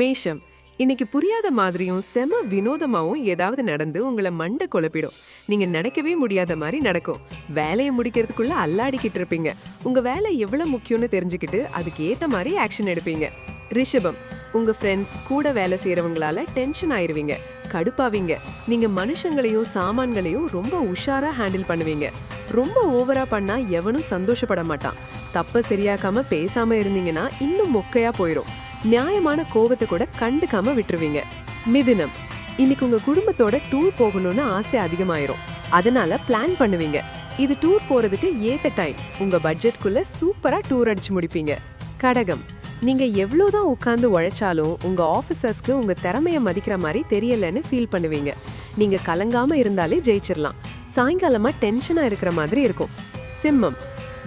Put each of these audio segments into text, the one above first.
மேஷம். இன்னைக்கு புரியாத மாதிரியும் செம வினோதமாகவும் ஏதாவது நடந்து உங்களை மண்டை குழப்பிடும். நீங்கள் நடக்கவே முடியாத மாதிரி நடக்கும். வேலையை முடிக்கிறதுக்குள்ள அல்லாடிக்கிட்டு இருப்பீங்க. உங்கள் வேலை எவ்வளோ முக்கியம்னு தெரிஞ்சுக்கிட்டு அதுக்கு ஏற்ற மாதிரி ஆக்ஷன் எடுப்பீங்க. ரிஷபம். உங்கள் ஃப்ரெண்ட்ஸ் கூட வேலை செய்கிறவங்களால டென்ஷன் ஆயிடுவீங்க கடுப்பாவீங்க. நீங்கள் மனுஷங்களையும் சாமான்களையும் ரொம்ப உஷாராக ஹேண்டில் பண்ணுவீங்க. ரொம்ப ஓவராக பண்ணால் எவனும் சந்தோஷப்பட மாட்டான். தப்பை சரியாக்காமல் பேசாமல் இருந்தீங்கன்னா இன்னும் மொக்கையா போயிடும் நியாயமான கோவத்தை கூட கண்டுக்காம விட்டுருவீங்க. மிதுனம் இன்னைக்கு உங்க குடும்பத்தோட டூர் போகணும்னு ஆசை அதிகமாயிரும். அதனால பிளான் பண்ணுவீங்க. இது டூர் போறதுக்கு ஏத்த டைம் உங்க பட்ஜெட்குள்ள சூப்பரா டூர் அடிச்சு முடிப்பீங்க. கடகம் நீங்க எவ்வளவுதான் உட்கார்ந்து உழைச்சாலும் உங்க ஆபீசர்ஸ்க்கு உங்க திறமைய மதிக்கிற மாதிரி தெரியலன்னு ஃபீல் பண்ணுவீங்க. நீங்க கலங்காம இருந்தாலே ஜெயிச்சிடலாம் சாயங்காலமா டென்ஷனா இருக்கிற மாதிரி இருக்கும். சிம்மம்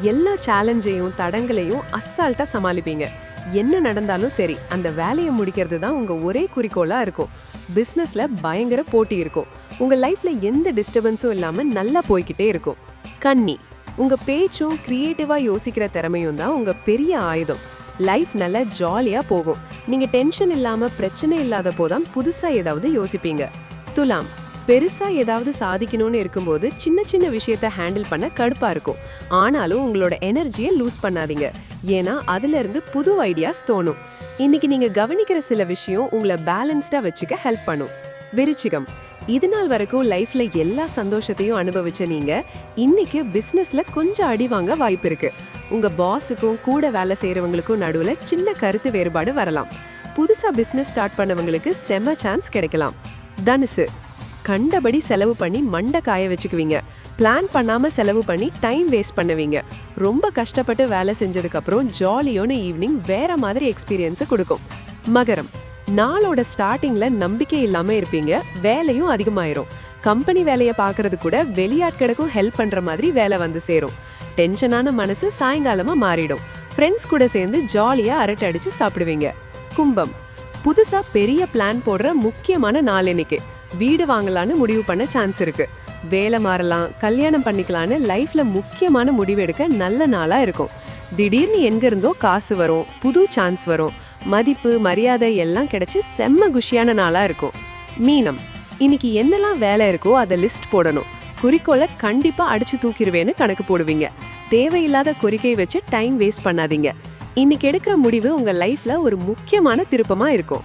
எல்லா சேலஞ்சையும் தடங்களையும் அசால்ட்டாக சமாளிப்பீங்க. என்ன நடந்தாலும் சரி அந்த வேலையை முடிக்கிறது தான் உங்கள் ஒரே குறிக்கோளாக இருக்கும். பிஸ்னஸில் பயங்கர போட்டி இருக்கும். உங்கள் லைஃப்பில் எந்த டிஸ்டர்பன்ஸும் இல்லாமல் நல்லா போய்கிட்டே இருக்கும். கன்னி உங்கள் பேச்சும் க்ரியேட்டிவாக யோசிக்கிற திறமையும் தான் உங்கள் பெரிய ஆயுதம். லைஃப் நல்லா ஜாலியாக போகும். நீங்கள் டென்ஷன் இல்லாமல் பிரச்சனை இல்லாத போதான் புதுசாக ஏதாவது யோசிப்பீங்க. துலாம் பெருசா ஏதாவது சாதிக்கணும்னு இருக்கும்போது சின்ன சின்ன விஷயத்த ஹேண்டில் பண்ண கடுப்பா இருக்கும். ஆனாலும் உங்களோட எனர்ஜியை லூஸ் பண்ணாதீங்க. ஏன்னா அதுல இருந்து புது ஐடியாஸ் தோணும். இன்னைக்கு நீங்க கவனிக்கிற சில விஷயம் உங்களை பேலன்ஸ்டா வச்சுக்க ஹெல்ப் பண்ணும். விருச்சிகம். இது நாள் வரைக்கும் லைஃப்ல எல்லா சந்தோஷத்தையும் அனுபவிச்ச நீங்க இன்னைக்கு பிசினஸ்ல கொஞ்சம் அடி வாங்க வாய்ப்பு இருக்கு. உங்க பாஸுக்கும் கூட வேலை செய்யறவங்களுக்கும் நடுவுல சின்ன கருத்து வேறுபாடு வரலாம். புதுசா பிசினஸ் ஸ்டார்ட் பண்ணவங்களுக்கு செம சான்ஸ் கிடைக்கலாம். தனுசு. கண்டபடி செலவு பண்ணி மண்டை காய வச்சுக்குவீங்க. பிளான் பண்ணாமல் செலவு பண்ணி டைம் வேஸ்ட் பண்ணுவீங்க. ரொம்ப கஷ்டப்பட்டு வேலை செஞ்சதுக்கப்புறம் ஜாலியான ஈவினிங் வேற மாதிரி எக்ஸ்பீரியன்ஸை கொடுக்கும். மகரம். நாளோட ஸ்டார்டிங்கில் நம்பிக்கை இல்லாமல் இருப்பீங்க. வேலையும் அதிகமாயிரும். கம்பெனி வேலையை பார்க்கறது கூட வெளியாட்களுக்கும் ஹெல்ப் பண்ணுற மாதிரி வேலை வந்து சேரும். டென்ஷனான மனசு சாயங்காலமாக மாறிடும். ஃப்ரெண்ட்ஸ் கூட சேர்ந்து ஜாலியாக அரட்டை அடித்து சாப்பிடுவீங்க. கும்பம். புதுசாக பெரிய பிளான் போடுற முக்கியமான நாள் இன்னைக்கு. வீடு வாங்கலான்னு முடிவு பண்ண சான்ஸ் இருக்கு. வேலை மாறலாம் கல்யாணம் பண்ணிக்கலான்னு லைஃப்ல முக்கியமான முடிவு எடுக்க நல்ல நாளா இருக்கும். திடீர்னு எங்க இருந்தோ காசு வரும் புது சான்ஸ் வரும். மதிப்பு மரியாதை எல்லாம் கிடைச்சு செம்ம குஷியான நாளா இருக்கும். மீனம் இன்னைக்கு என்னெல்லாம் வேலை இருக்கோ அதை லிஸ்ட் போடணும். குறிக்கோளை கண்டிப்பா அடிச்சு தூக்கிடுவேன்னு கணக்கு போடுவீங்க. தேவையில்லாத கோரிக்கை வச்சு டைம் வேஸ்ட் பண்ணாதீங்க. இன்னைக்கு எடுக்கிற முடிவு உங்க லைஃப்ல ஒரு முக்கியமான திருப்பமா இருக்கும்.